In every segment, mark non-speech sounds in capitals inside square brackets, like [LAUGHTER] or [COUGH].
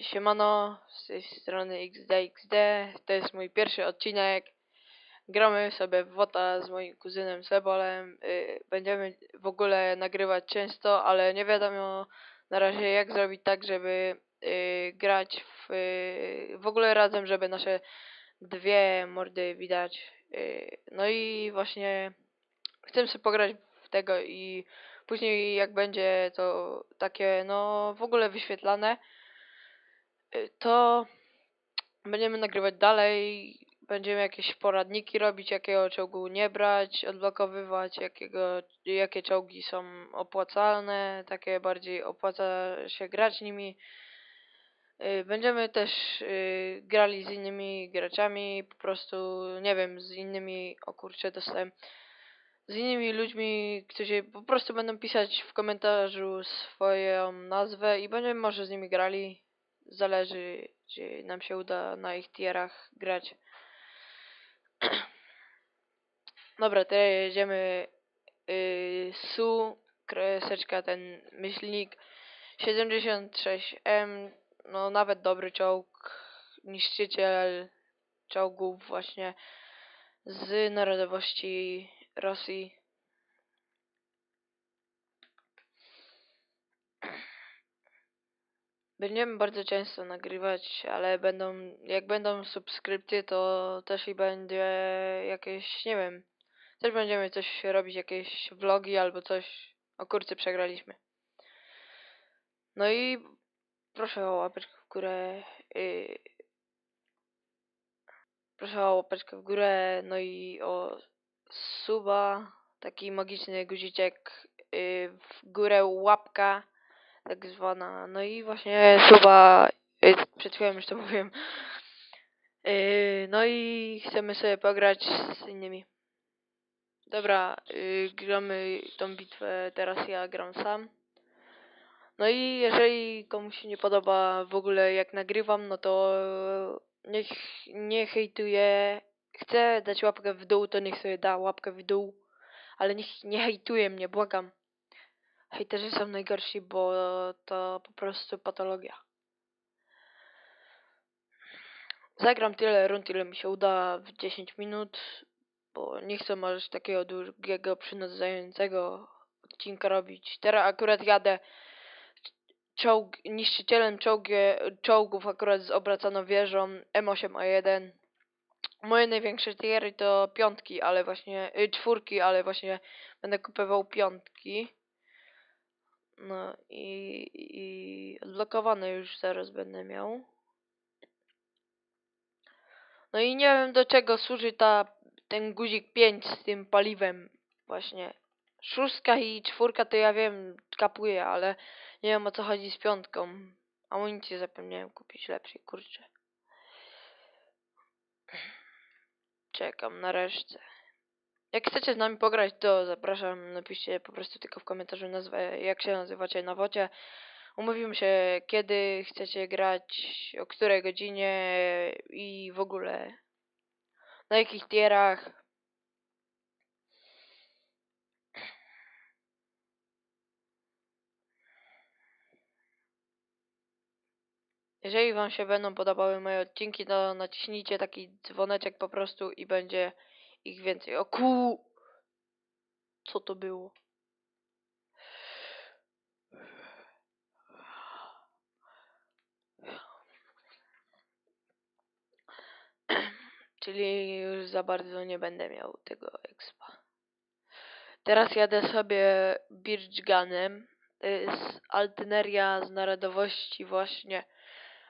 Siemano, z tej strony XDXD, to jest mój pierwszy odcinek. Gramy sobie w WOTA z moim kuzynem Sebolem. Yy, będziemy w ogóle nagrywać często, ale nie wiadomo na razie jak zrobić tak, żeby yy, grać w, yy, w ogóle razem, żeby nasze dwie mordy widać. No i właśnie chcę sobie pograć w tego i później jak będzie to takie no w ogóle wyświetlane, y, to będziemy nagrywać dalej, będziemy jakieś poradniki robić, jakiego czołgu nie brać, odblokowywać, jakiego, jakie czołgi są opłacalne, takie bardziej opłaca się grać nimi. Y, Będziemy też y, grali z innymi graczami, po prostu, nie wiem, z innymi, o kurczę, dostałem, z innymi ludźmi, którzy po prostu będą pisać w komentarzu swoją nazwę i będziemy może z nimi grali. Zależy, czy nam się uda na ich tierach grać. [CLEARS THROAT] Dobra, teraz jedziemy yy, SU, kreseczka ten myślnik 76M, no nawet dobry czołg, niszczyciel czołgów właśnie z narodowości Rosji. Będziemy bardzo często nagrywać, ale będą, jak będą subskrypcje, to też i będzie jakieś, nie wiem, też będziemy coś robić, jakieś vlogi albo coś. O kurczę, przegraliśmy. No i proszę o łapeczkę w górę. Yy, proszę o łapeczkę w górę, no i o suba, taki magiczny guziczek yy, w górę, łapka tak zwana. No i właśnie suba, yy, przed chwilą już to [LAUGHS] mówiłem. Yy, no i chcemy sobie pograć z innymi. Dobra, yy, gramy tą bitwę, teraz ja gram sam. No i jeżeli komuś się nie podoba w ogóle jak nagrywam, no to niech nie hejtuje. Chce dać łapkę w dół, to niech sobie da łapkę w dół. Ale niech nie hejtuje mnie, błagam. Hejterzy są najgorsi, bo to po prostu patologia. Zagram tyle rund, ile mi się uda w 10 minut, bo nie chcę może takiego długiego, przynudzającego odcinka robić. Teraz akurat jadę czołg, niszczycielem czołgie, czołgów akurat z obracaną wieżą M8A1. Moje największe tiery to piątki, ale właśnie, y, czwórki, ale właśnie będę kupował piątki. No i, i odblokowane już zaraz będę miał. No i nie wiem do czego służy ta, ten guzik 5 z tym paliwem właśnie. Szóstka i czwórka to ja wiem, kapuję, ale nie wiem o co chodzi z piątką. Amunicję zapomniałem kupić lepszej, kurczę. Czekam na resztę. Jak chcecie z nami pograć, to zapraszam. Napiszcie po prostu tylko w komentarzu nazwę, jak się nazywacie na wocie. Umówimy się, kiedy chcecie grać, o której godzinie i w ogóle na jakich tierach. Jeżeli wam się będą podobały moje odcinki, to naciśnijcie taki dzwoneczek po prostu i będzie ich więcej. O ku... Co to było? Czyli już za bardzo nie będę miał tego expa. Teraz jadę sobie Birchganem. To jest altyneria z narodowości właśnie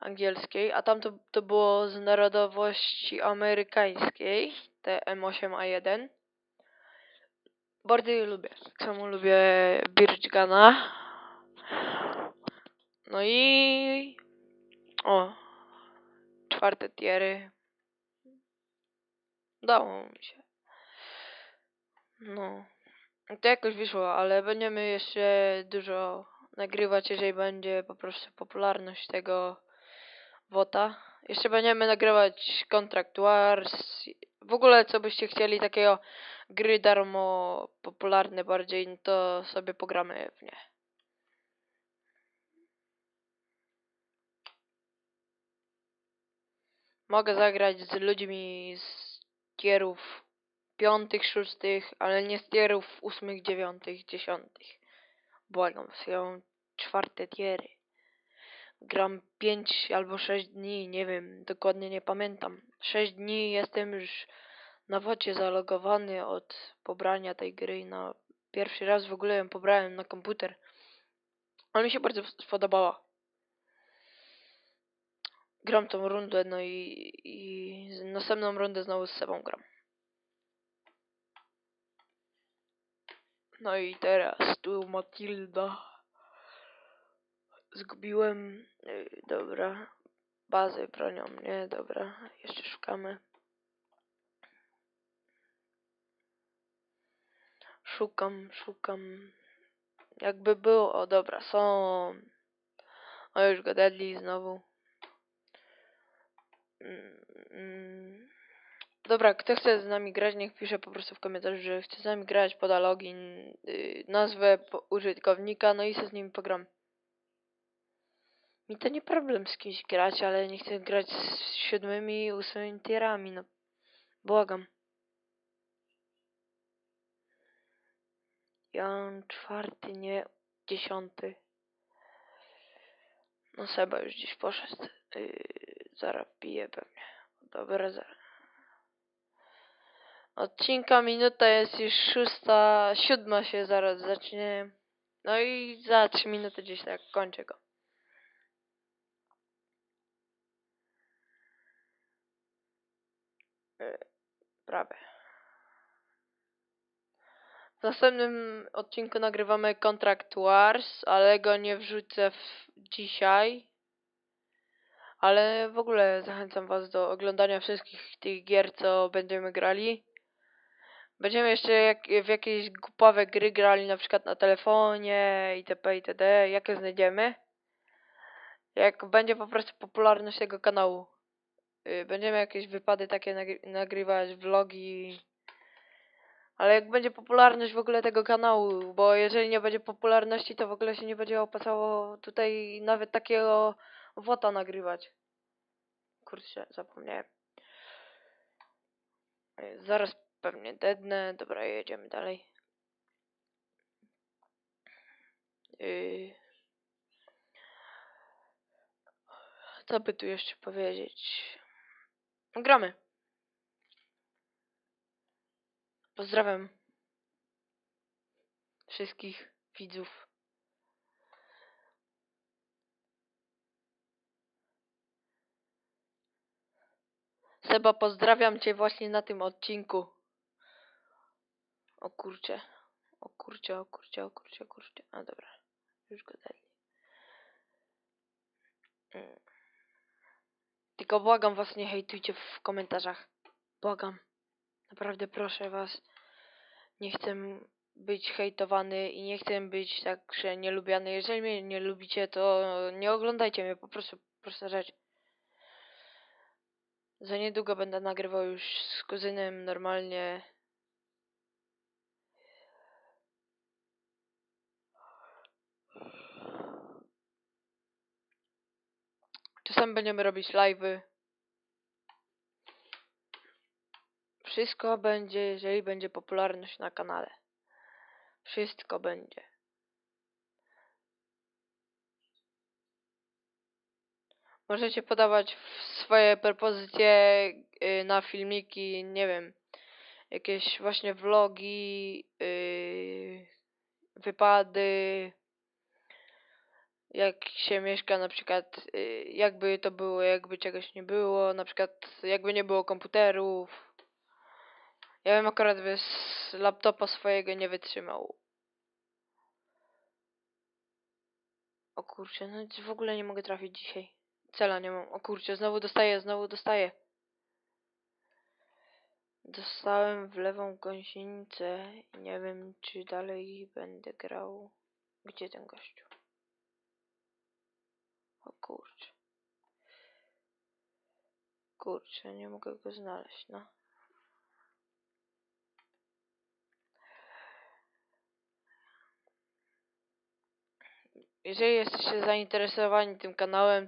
angielskiej, a tam to, to było z narodowości amerykańskiej, te M8A1. Bardzo je lubię. Tak samo lubię Birchgana. No i... O. Czwarte tiery. Udało mi się. No. To jakoś wyszło, ale będziemy jeszcze dużo nagrywać, jeżeli będzie po prostu popularność tego WOTA. Jeszcze będziemy nagrywać Contract Wars. W ogóle co byście chcieli takiego gry darmo popularne bardziej, no to sobie pogramy w nie. Mogę zagrać z ludźmi z tierów piątych, szóstych, ale nie z tierów ósmych, dziewiątych, dziesiątych. Błagam mam czwarte tiery. Gram pięć albo sześć dni, nie wiem, dokładnie nie pamiętam. Sześć dni jestem już na wocie zalogowany od pobrania tej gry na pierwszy raz w ogóle ją pobrałem na komputer. Ale mi się bardzo spodobała. Gram tą rundę, no i, i następną rundę znowu z sobą gram. No i teraz tu Matilda. Zgubiłem. y, Dobra. Bazę bronią mnie, dobra. Jeszcze szukamy. Szukam, szukam. Jakby było. O dobra, są. O już gadali znowu. Mm, mm. Dobra, kto chce z nami grać, niech pisze po prostu w komentarzu, że chce z nami grać, poda login, y, nazwę użytkownika, no i se z nim pogram. Mi to nie problem z kimś grać, ale nie chcę grać z siódmymi, ósmymi tierami, no. Błagam. Ja mam czwarty, nie dziesiąty. No Seba już gdzieś poszedł. Yy, zaraz pewnie. Dobra, zaraz. Odcinka minuta jest już szósta, siódma się zaraz zacznie. No i za trzy minuty gdzieś tak kończę go. Yy, prawie. W następnym odcinku nagrywamy Contract Wars, ale go nie wrzucę w dzisiaj. Ale w ogóle zachęcam Was do oglądania wszystkich tych gier, co będziemy grali. Będziemy jeszcze jak, w jakieś głupawe gry grali, na przykład na telefonie itp. itd. Jakie znajdziemy. Jak będzie po prostu popularność tego kanału. Y, Będziemy jakieś wypady takie nagry nagrywać, vlogi. Ale jak będzie popularność w ogóle tego kanału, bo jeżeli nie będzie popularności, to w ogóle się nie będzie opłacało tutaj nawet takiego wota nagrywać. Kurczę, zapomniałem. Y, Zaraz pewnie dednę. Dobra, jedziemy dalej. Yy. Co by tu jeszcze powiedzieć? Gramy. Pozdrawiam wszystkich widzów. Seba, pozdrawiam cię właśnie na tym odcinku. O kurcze. O kurcze, o kurcze, o kurcze, o kurcze. A dobra. Już go dali. Mm. Tylko błagam was, nie hejtujcie w komentarzach. Błagam. Naprawdę proszę was. Nie chcę być hejtowany i nie chcę być tak, że nielubiany. Jeżeli mnie nie lubicie, to nie oglądajcie mnie, po prostu prosta rzecz. Za niedługo będę nagrywał już z kuzynem normalnie. Czasem będziemy robić live'y. Wszystko będzie, jeżeli będzie popularność na kanale. Wszystko będzie. Możecie podawać swoje propozycje y, na filmiki, nie wiem, jakieś właśnie vlogi, y, wypady, jak się mieszka na przykład, y, jakby to było, jakby czegoś nie było, na przykład jakby nie było komputerów. Ja bym akurat bez laptopa swojego nie wytrzymał. O kurczę, no w ogóle nie mogę trafić dzisiaj. Cela nie mam. O kurczę, znowu dostaję, znowu dostaję. Dostałem w lewą gąsienicę nie wiem, czy dalej będę grał. Gdzie ten gościu? O kurczę. Kurczę, nie mogę go znaleźć, no. Jeżeli jesteście zainteresowani tym kanałem,